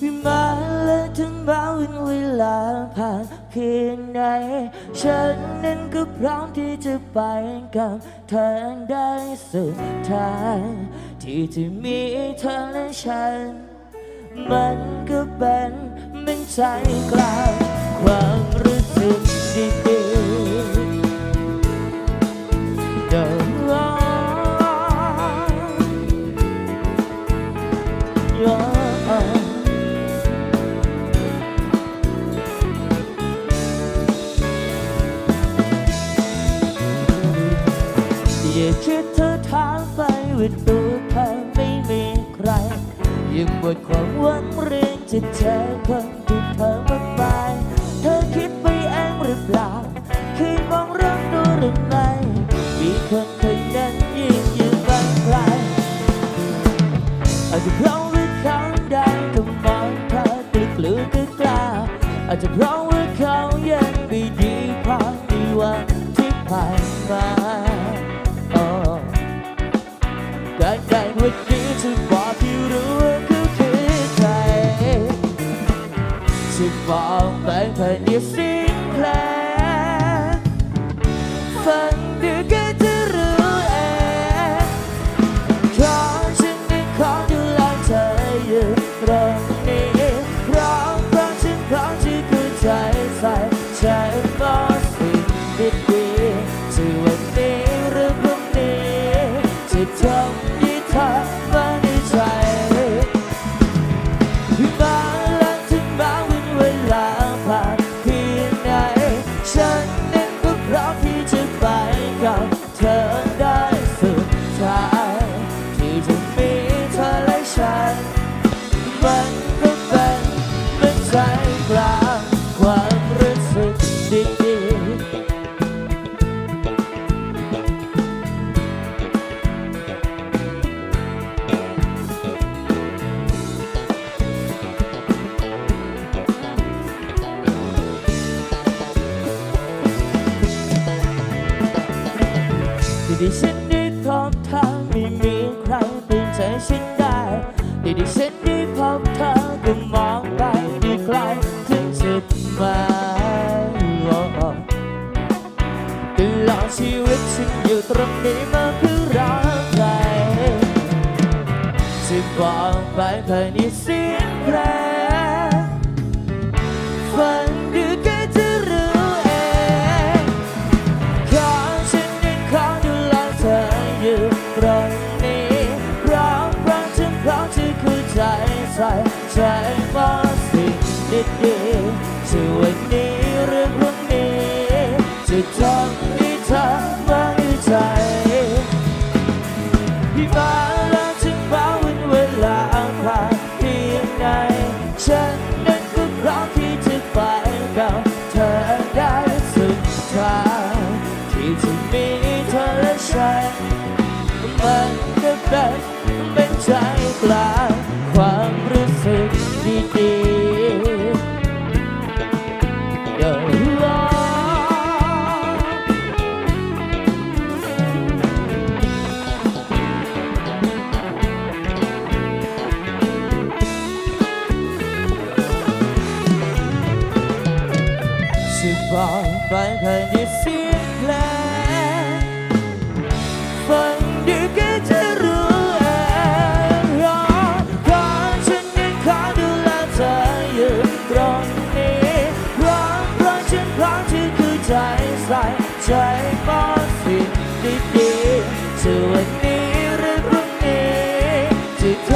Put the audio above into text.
วิมานและถึงแม้วันเวลาผ่านเพียงไหนฉันนั้นก็พร้อมที่จะไปกับเธอได้สุดทางที่จะมีเธอและฉัน มันก็เป็นเป็นใจกลางความ อย่าคิดเธอทางไปว่าตัวเธอไม่มีใครยังหมดความหวังเรื่องจะเจอคนที่เธอมากมายเธอคิดไปเองหรือเปล่าเคยมองเรื่องดูหรือไม่มีคนคนนั้นยืนอยู่บางไกลอาจจะเพราะว่าเขาได้ก็มองเธอกลัวกลัวก็กล้าอาจจะเพราะ จะบอก ที่ฉันได้พบเธอไม่มีใครเปลี่ยนใจฉันได้ที่ที่ฉันได้พบเธอก็มองไปด้ไกลถึงจุดหมายตลอดชีวิตฉันอยู่ตรงนี้มาเพื่อรักใครจะบอกไปภายในเสียงเพลง จะทำให้เธอมั่นใจที่มาแล้วถึงแม้วันเวลาผ่านเพียงไหนฉันนั้นก็พร้อมที่จะไปกับเธอได้สุดทางที่จะมีเธอและฉันมันก็เป็น ก่อนไปเคยได้เสียแผลฟังดีก็จะรู้เองเพรอะฉันยังขอดูแลเธออยู่ตรงนี้รอกเพราะฉันพร้อมที่คือใจใส่ใจป้อนสิ่งดีๆส่วนนี้หรือพรุ่งนี้จะ